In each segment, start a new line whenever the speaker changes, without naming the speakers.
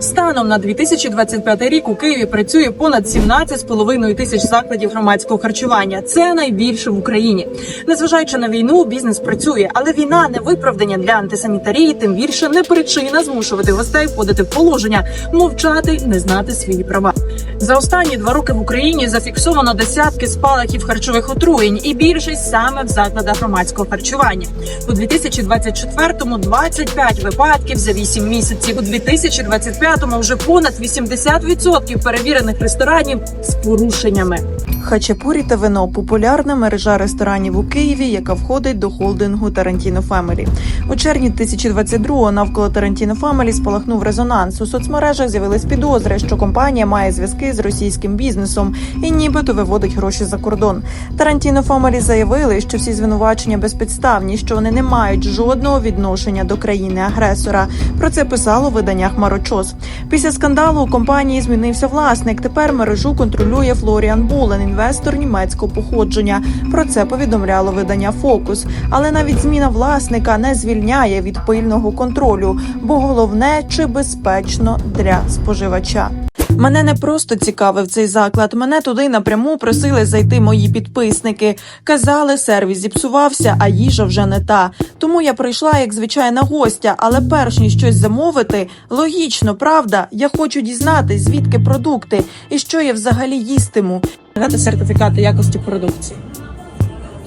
Станом на 2025 рік у Києві працює понад 17,5 тисяч закладів громадського харчування. Це найбільше в Україні. Незважаючи на війну, бізнес працює, але війна не виправдання для антисанітарії, тим більше не причина змушувати гостей входити в положення, мовчати, не знати свої права. За останні два роки в Україні зафіксовано десятки спалахів харчових отруєнь, і більшість саме в закладах громадського харчування. У 2024-му 25 випадків за 8 місяців. У 2025-му вже понад 80% перевірених ресторанів з порушеннями.
Хачапурі та вино популярна мережа ресторанів у Києві, яка входить до холдингу Тарантіно Фемелі. У червні 2022-го навколо Тарантіно Фемелі спалахнув резонанс. У соцмережах з'явились підозри, що компанія має зв'язки з російським бізнесом і нібито виводить гроші за кордон. Тарантіно Фемелі заявили, що всі звинувачення безпідставні, що вони не мають жодного відношення до країни-агресора. Про це писало в виданнях Марочос. Після скандалу у компанії змінився власник. Тепер мережу контролює Флоріан Булен, інвестор німецького походження. Про це повідомляло видання Фокус. Але навіть зміна власника не звільняє від пильного контролю, бо головне чи безпечно для споживача. Мене не просто цікавив цей заклад. Мене туди напряму просили зайти мої підписники. Казали, сервіс зіпсувався, а їжа вже не та. Тому я прийшла як звичайна гостя. Але перш ніж щось замовити, логічно, правда, я хочу дізнатись, звідки продукти і що я взагалі їстиму.
Дати сертифікати якості продукції.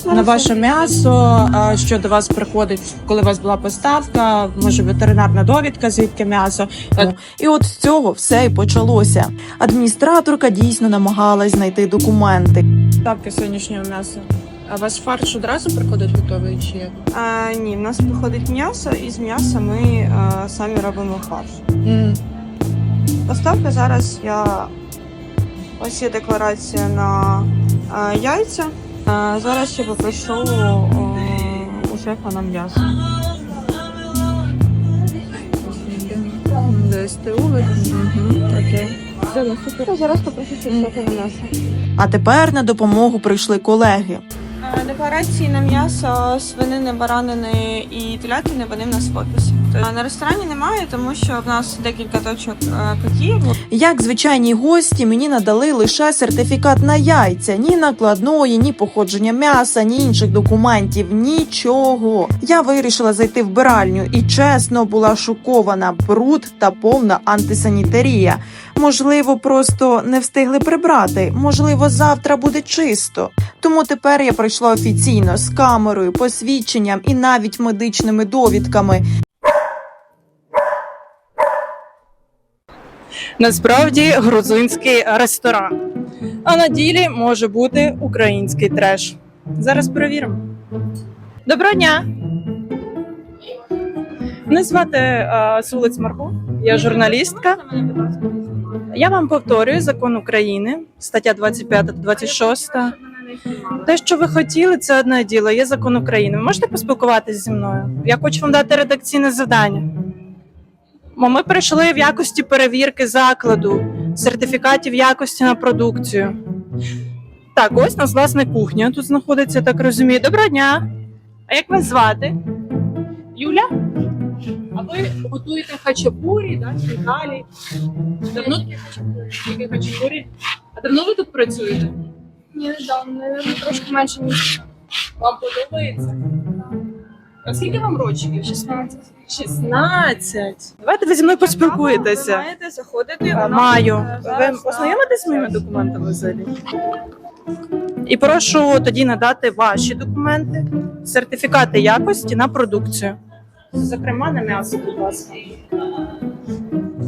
На ваше м'ясо, що до вас приходить, коли у вас була поставка, може ветеринарна довідка, звідки м'ясо.
І от з цього все і почалося. Адміністраторка дійсно намагалась знайти документи.
Ставки сьогоднішнього м'яса. А ваш фарш одразу приходить готовий чи як?
А, ні, в нас приходить м'ясо, і з м'яса ми а, самі робимо фарш.
М.
Поставка зараз я ось є декларація на а, яйця. А, зараз ще попрошу о, у шефа на м'ясо. Я зараз попрошу ще шефа на м'ясо.
А тепер на допомогу прийшли колеги.
А, Декларації на м'ясо свинини, баранини і телятини вони в нас в описі. На ресторані немає, тому що в нас декілька точок а, котів.
Як звичайні гості, мені надали лише сертифікат на яйця, ні накладної, ні походження м'яса, ні інших документів, нічого. Я вирішила зайти в биральню і чесно була шокована. Бруд та повна антисанітарія. Можливо, просто не встигли прибрати. Можливо, завтра буде чисто. Тому тепер я прийшла офіційно з камерою, посвідченням і навіть медичними довідками.
Насправді грузинський ресторан. А на ділі може бути український треш. Зараз перевіримо. Доброго дня! Мене звати е, Сулиць Марго, я журналістка. Я вам повторюю закон України, стаття 25 та 26. Те, що ви хотіли, це одне діло. Є закон України. Ви можете поспілкуватися зі мною? Я хочу вам дати редакційне завдання. Бо Ми прийшли в якості перевірки закладу, сертифікатів якості на продукцію. Так, ось у нас власне кухня тут знаходиться, так розумію. Доброго дня! А як вас звати? Юля? А ви готуєте хачапурі, да, далі? Давно тільки хачапурі? А давно ви тут працюєте?
Ні, недавно, наверное, трошки менше ніж
Вам подобається? А скільки вам років?
16.
16. Давайте ви зі мною поспілкуєтеся.
маєте заходити.
А,
вона
Маю.
буде
Ви
зараз,
ознайомитесь з моїми документами взагалі? І прошу тоді надати ваші документи, сертифікати якості на продукцію. Зокрема, на м'ясо, будь ласка.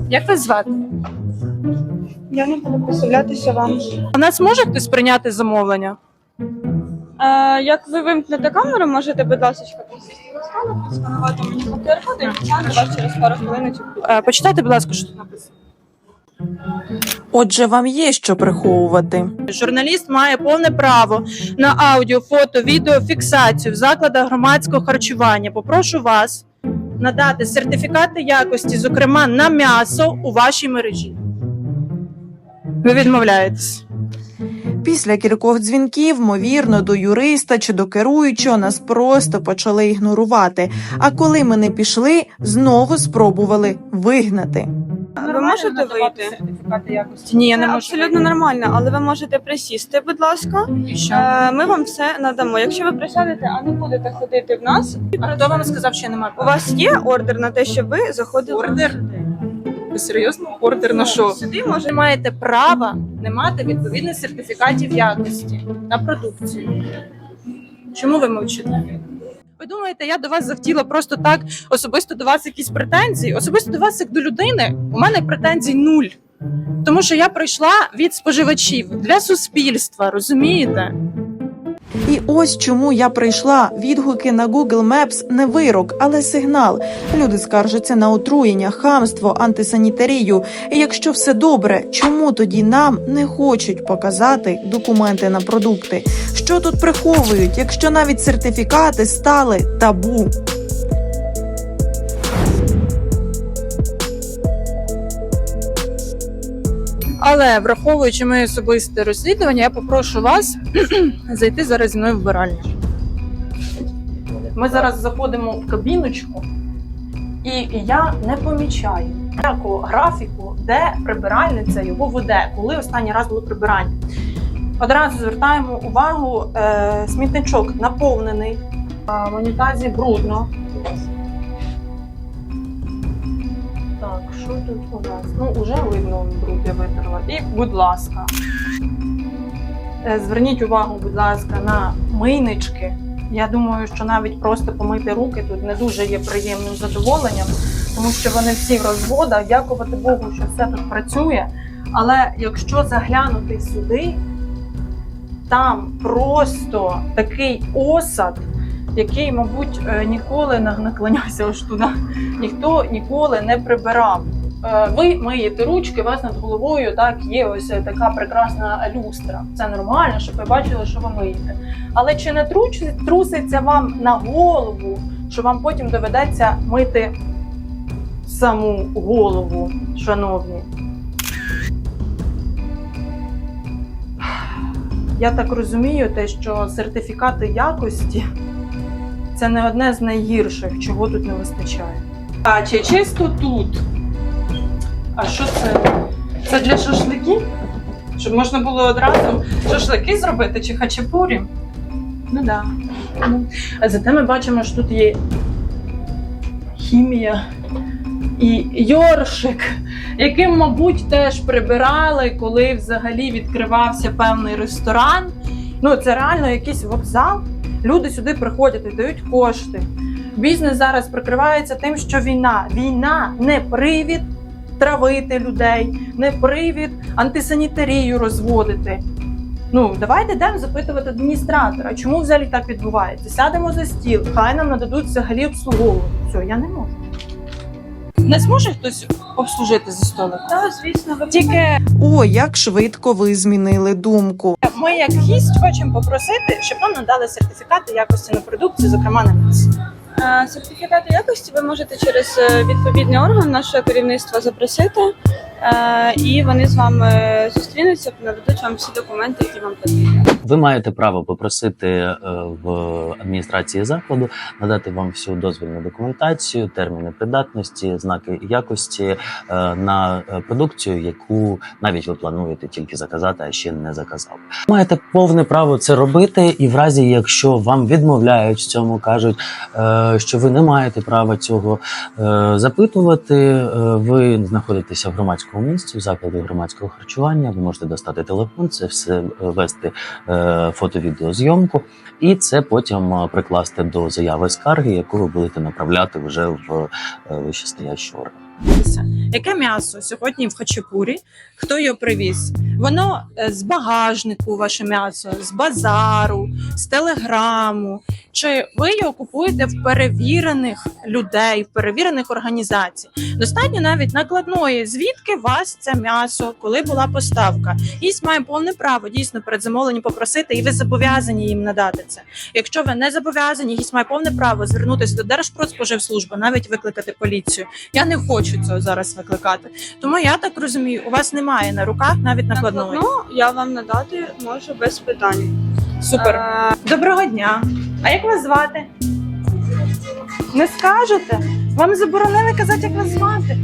Як вас звати?
Я не буду представлятися вам.
У нас може хтось прийняти замовлення?
Е, як ви вимкнете камеру, можете, будь ласка, присісти на столик, просканувати мені QR-код і почати вас через пару хвилин.
Е, Почитайте, будь ласка, що тут написано.
Отже, вам є що приховувати.
Журналіст має повне право на аудіо, фото, відео, фіксацію в закладах громадського харчування. Попрошу вас надати сертифікати якості, зокрема на м'ясо у вашій мережі. Ви відмовляєтесь.
Після кількох дзвінків, ймовірно, до юриста чи до керуючого нас просто почали ігнорувати. А коли ми не пішли, знову спробували вигнати.
Ви можете вийти?
якості? Ні, я не можу.
абсолютно нормально, але ви можете присісти, будь ласка. Е, Ми вам все надамо. Якщо ви присядете, а не будете ходити в нас,
А хто вам сказав, що немає?
у вас є ордер на те, щоб ви заходили.
ордер? Ви серйозно? Ордер на що?
Сюди може
маєте право не мати відповідних сертифікатів якості на продукцію. Чому ви мовчите? Ви думаєте, я до вас захотіла просто так особисто до вас якісь претензії? Особисто до вас, як до людини, у мене претензій нуль. Тому що я прийшла від споживачів для суспільства, розумієте?
І ось чому я прийшла. Відгуки на Google Maps не вирок, але сигнал. Люди скаржаться на отруєння, хамство, антисанітарію. І якщо все добре, чому тоді нам не хочуть показати документи на продукти? Що тут приховують, якщо навіть сертифікати стали табу?
Але враховуючи моє особисте розслідування, я попрошу вас зайти зараз зі мною в вбиральню. Ми зараз заходимо в кабіночку, і я не помічаю ніякого графіку, де прибиральниця його веде, коли останній раз було прибирання. Одразу звертаємо увагу, е, смітничок наповнений, в унітазі брудно. Так, що тут у нас? Ну, уже видно бруд я витерла. І, будь ласка, е, зверніть увагу, будь ласка, на мийнички. Я думаю, що навіть просто помити руки тут не дуже є приємним задоволенням, тому що вони всі в розводах. Дякувати Богу, що все тут працює. Але якщо заглянути сюди, там просто такий осад, який, мабуть, е, ніколи на- наклонявся аж туди, ніхто ніколи не прибирав. Е, Ви миєте ручки, у вас над головою так є ось е, така прекрасна люстра. Це нормально, щоб ви бачили, що ви миєте. Але чи не труситься вам на голову, що вам потім доведеться мити саму голову, шановні? Я так розумію, те, що сертифікати якості це не одне з найгірших, чого тут не вистачає. А чи чисто тут? А що це? Це для шашликів? Щоб можна було одразу шашлики зробити чи хачапурі? Ну да. Ну. А зате ми бачимо, що тут є хімія і йоршик, яким, мабуть, теж прибирали, коли взагалі відкривався певний ресторан. Ну, це реально якийсь вокзал. Люди сюди приходять і дають кошти. Бізнес зараз прикривається тим, що війна. Війна не привід травити людей, не привід антисанітарію розводити. Ну, давайте йдемо запитувати адміністратора, чому взагалі так відбувається. Сядемо за стіл, хай нам нададуть взагалі обслуговування. Все, я не можу. Не зможе хтось обслужити за столик?
Так, звісно, ви
Тільки
О, як швидко ви змінили думку.
ми, як гість, хочемо попросити, щоб нам надали сертифікати якості на продукцію, зокрема на м'ясо.
Е, Сертифікати якості ви можете через е, відповідний орган нашого керівництва запросити, і вони з вами зустрінуться, нададуть вам всі документи, які вам потрібні.
Ви маєте право попросити е, в адміністрації закладу надати вам всю дозвільну документацію, терміни придатності, знаки якості е, на е, продукцію, яку навіть ви плануєте тільки заказати, а ще не заказали. Маєте повне право це робити, і в разі, якщо вам відмовляють в цьому, кажуть, е, що ви не маєте права цього е, запитувати. е, Ви знаходитеся в громадському місці, в закладі громадського харчування. Ви можете достати телефон, це все е, вести е, фото-відеозйомку, і це потім е, прикласти до заяви скарги, яку ви будете направляти вже в вищестоящий орган.
Яке м'ясо сьогодні в хачапурі? Хто його привіз? Воно е, з багажнику, ваше м'ясо, з базару, з телеграму. Чи ви його купуєте в перевірених людей, в перевірених організацій? Достатньо навіть накладної, звідки вас це м'ясо, коли була поставка. Гість має повне право дійсно перед замовленням попросити, і ви зобов'язані їм надати це. Якщо ви не зобов'язані, гість має повне право звернутися до Держпродспоживслужби, навіть викликати поліцію. Я не хочу цього зараз викликати. Тому я так розумію, у вас немає на руках навіть накладної.
Накладну я вам надати можу без питань.
Супер.
Е,
Доброго дня. А як вас звати? Не скажете? Вам заборонили казати, як вас звати?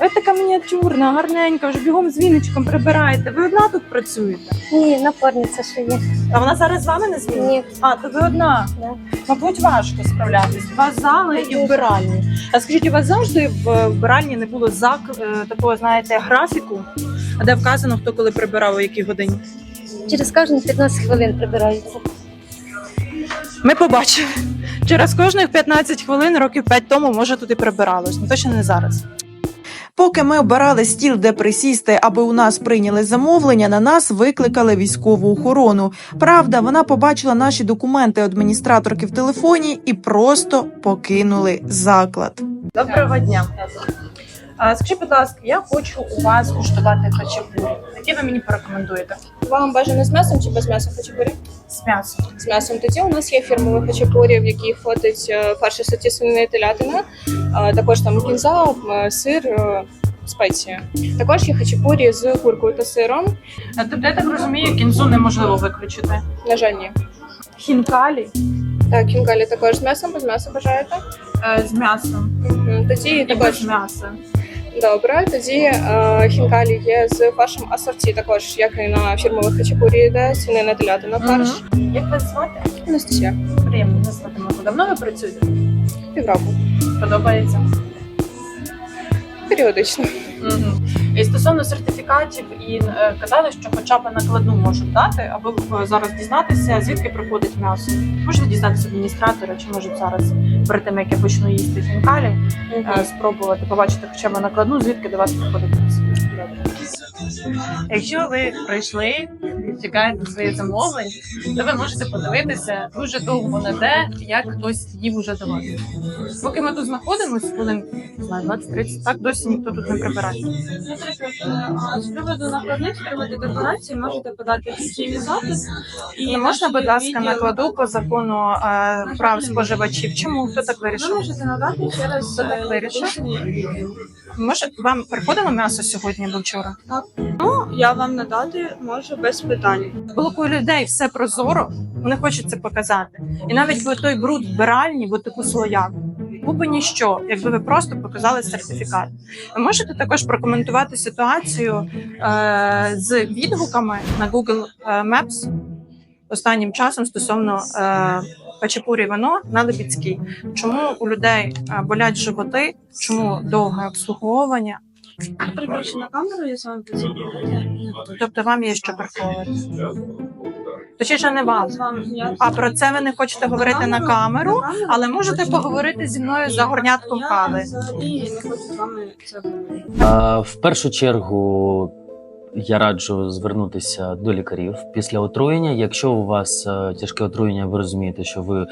Ви така мініатюрна, гарненька, вже бігом з віночком прибираєте. Ви одна тут працюєте?
Ні, напарниця ще є.
А вона зараз з вами не змінить?
Ні.
А, то ви одна.
Да.
Мабуть, важко справлятись. У вас зали і вбиральні. А скажіть, у вас завжди в вбиральні не було зак е, такого, знаєте, графіку, де вказано, хто коли прибирав у якій годині?
Через кожні 15 хвилин прибираються.
Ми побачили. Через кожних 15 хвилин, років 5 тому, може, тут і прибиралось. Ну точно не зараз.
Поки ми обирали стіл, де присісти, аби у нас прийняли замовлення, на нас викликали військову охорону. Правда, вона побачила наші документи адміністраторки в телефоні і просто покинули заклад.
Доброго дня. Скажіть, будь ласка, я хочу у вас куштувати хачапурі. Які ви мені порекомендуєте?
Вам бажано з м'ясом чи без м'яса хачапурі?
З м'ясом.
З м'ясом. Тоді у нас є фірмові хачапурі, в якій входить е, фарш із свинини телятина, також там кінза, е, сир, е, спеції. Також є хачапурі з куркою та сиром.
Тобто, я так розумію, кінзу неможливо виключити.
На жаль, ні.
Хінкалі
Так, кінгалі також з м'ясом, без м'яса бажаєте.
е, з м'ясом
Тоді
і без
також
м'яса.
Добре. Тоді е, хінкалі є з фаршем асорті, також як і на фірмових хачапурі йде, свинина телятина фарш.
Як вас звати?
Анастасія.
Приємно, не звати мене. Давно ви працюєте?
Півроку.
Подобається.
Періодично.
І стосовно сертифікатів, і е, казали, що хоча б накладну можуть дати, аби е, зараз дізнатися, звідки приходить м'ясо. Можете дізнатися адміністратора, чи можуть зараз перед тим, як я почну їсти хінкалі, е, спробувати побачити хоча б накладну, звідки до вас приходить м'ясо. Якщо ви прийшли і чекаєте своє замовлення, то ви можете подивитися дуже довго на те, як хтось їв уже до вас. Поки ми тут знаходимося, хвилин 20-30, так досі ніхто тут не прибирає.
З приводу накладних, з приводу декларації можете подати офіційний запит.
І можна, будь ласка, накладу по закону е, прав споживачів. Чому хто так
Ви можете надати через
Хто так
е,
вирішив? Може, вам приходило м'ясо сьогодні або вчора?
Ну, Я вам надати можу без питань.
Було у людей все прозоро, вони хочуть це показати. І навіть би той бруд вбиральні, бо таку слояку, був би ніщо, якби ви просто показали сертифікат. Ви можете також прокоментувати ситуацію е, з відгуками на Google е, Maps останнім часом стосовно е, хачапурі вино на Лебідській. Чому у людей е, болять животи? Чому довге обслуговування?
Перепрошую на камеру, я з вами.
Тобто вам є що приховувати? Точніше, не вам. А про це ви не хочете говорити на камеру, але можете поговорити зі мною за горнятком
Я
кави.
взагалі не хочу з вами це говорити.
В першу чергу я раджу звернутися до лікарів після отруєння. Якщо у вас е, тяжке отруєння, ви розумієте, що ви е,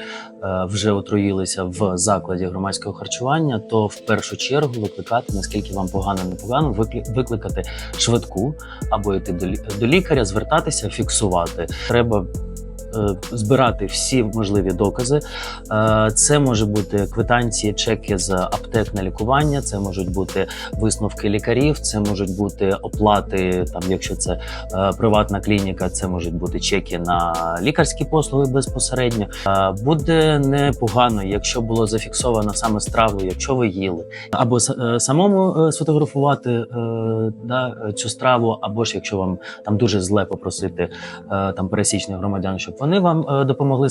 вже отруїлися в закладі громадського харчування, то в першу чергу викликати, наскільки вам погано не погано, викликати швидку або йти до лі- до лікаря, звертатися, фіксувати. Треба. Е, Збирати всі можливі докази. Е, Це може бути квитанції, чеки з аптек на лікування. Це можуть бути висновки лікарів, це можуть бути оплати, там, якщо це е, приватна клініка, це можуть бути чеки на лікарські послуги безпосередньо. Буде непогано, якщо було зафіксовано саме страву, якщо ви їли, або самому сфотографувати да, цю страву, або ж якщо вам там дуже зле попросити там пересічних громадян, щоб вони вам е, допомогли е,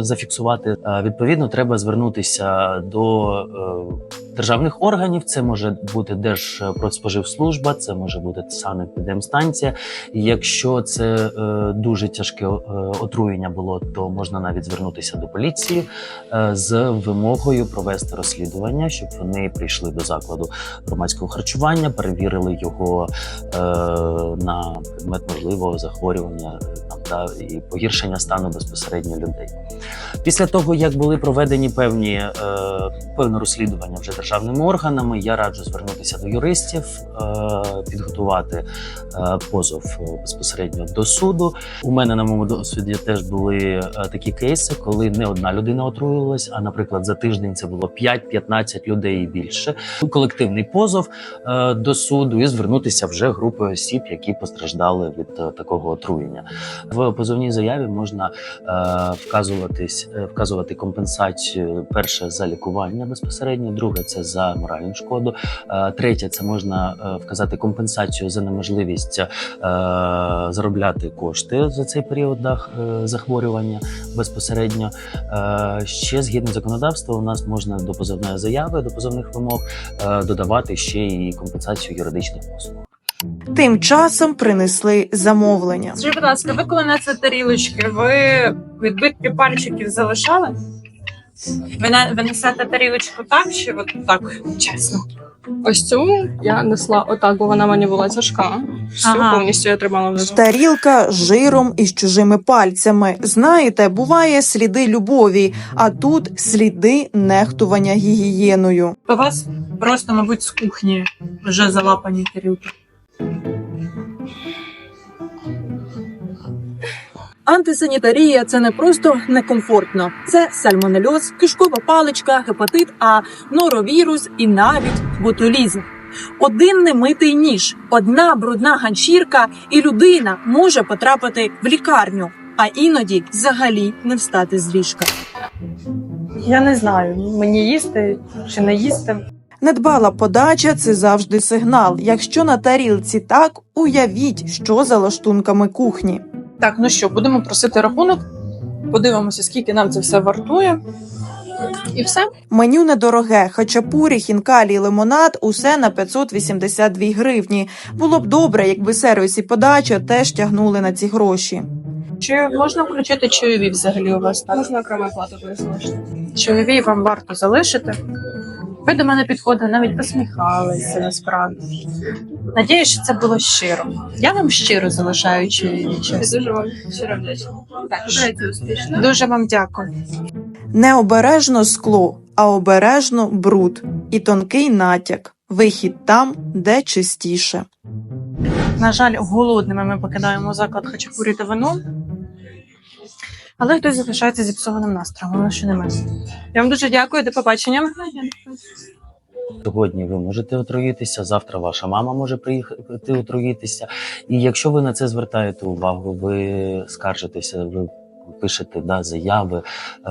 зафіксувати. Відповідно, треба звернутися до е, державних органів. Це може бути Держпродспоживслужба, це може бути санепідемстанція. Якщо це е, дуже тяжке е, отруєння було, то можна навіть звернутися до поліції е, з вимогою провести розслідування, щоб вони прийшли до закладу громадського харчування, перевірили його на предмет можливого захворювання да і погіршення стану безпосередньо людей. Після того, як були проведені певні певне розслідування вже державними органами, я раджу звернутися до юристів, е, підготувати е, позов е, безпосередньо до суду. У мене на моєму досвіді теж були такі кейси, коли не одна людина отруювалась, а наприклад, за тиждень це було 5-15 людей і більше. Колективний позов до суду і звернутися вже групою осіб, які постраждали від такого отруєння. В позовній заяві можна вказуватись, вказувати компенсацію перше за лікування безпосередньо, друге це це за моральну шкоду. Е, Третє, це можна е, вказати компенсацію за неможливість е, заробляти кошти за цей період захворювання безпосередньо. Ще згідно законодавства, у нас можна до позовної заяви, до позовних вимог додавати ще і компенсацію юридичних послуг.
Тим часом принесли замовлення.
Скажіть, будь ласка, ви коли несли тарілочки, ви відбитки пальчиків залишали? Ви, на- ви несете тарілочку так чи от так, чесно?
Ось цю я несла отак, бо вона мені була тяжка. Всю
Ага.
повністю я тримала внизу.
Тарілка з жиром із чужими пальцями. Знаєте, буває сліди любові, а тут сліди нехтування гігієною.
У вас просто, мабуть, з кухні вже залапані тарілки.
Антисанітарія це не просто некомфортно, це сальмонельоз, кишкова паличка, гепатит А, норовірус і навіть ботулізм. Один немитий ніж, одна брудна ганчірка, і людина може потрапити в лікарню, а іноді взагалі не встати з ліжка.
Я не знаю, мені їсти чи не їсти.
Недбала подача це завжди сигнал. Якщо на тарілці так, уявіть, що за лаштунками кухні.
Так, ну що, будемо просити рахунок. Подивимося, скільки нам це все вартує. І все.
Меню недороге, хачапурі, хінкалі, і лимонад усе на 582 гривні. Було б добре, якби сервіс і подача теж тягнули на ці гроші.
Чи можна включити чайові взагалі у вас так?
Можна окрему плату залишити.
Чайові вам варто залишити. Ви до мене підходили, навіть посміхалися насправді. Надіюсь, що це було щиро. Я вам щиро залишаю чайові. чесно.
Дуже вам щиро вдячна. Успішно.
Дуже вам дякую.
Не обережно скло, а обережно бруд і тонкий натяк. Вихід там, де чистіше.
На жаль, голодними ми покидаємо заклад хачапурі та вино. Але хтось залишається зіпсованим настроєм, але що не ми. Я вам дуже дякую, до побачення.
Сьогодні ви можете отруїтися, завтра ваша мама може приїхати отруїтися. І якщо ви на це звертаєте увагу, ви скаржитеся, ви пишете да, заяви е,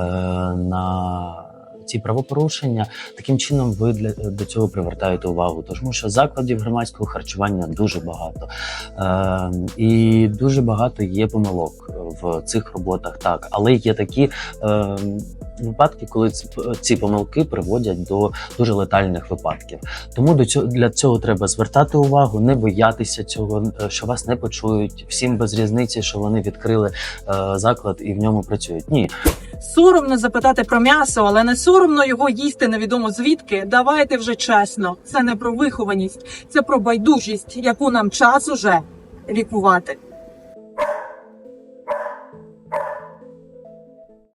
на ці правопорушення, таким чином ви для до цього привертаєте увагу. Тому що закладів громадського харчування дуже багато, е, і дуже багато є помилок в цих роботах. Так, але є такі е, випадки, коли ці, помилки приводять до дуже летальних випадків. Тому до цього для цього треба звертати увагу, не боятися цього, е, що вас не почують. Всім без різниці, що вони відкрили е, заклад і в ньому працюють. Ні,
Соромно запитати про м'ясо, але не соромно його їсти невідомо звідки. Давайте вже чесно. Це не про вихованість, це про байдужість, яку нам час уже лікувати.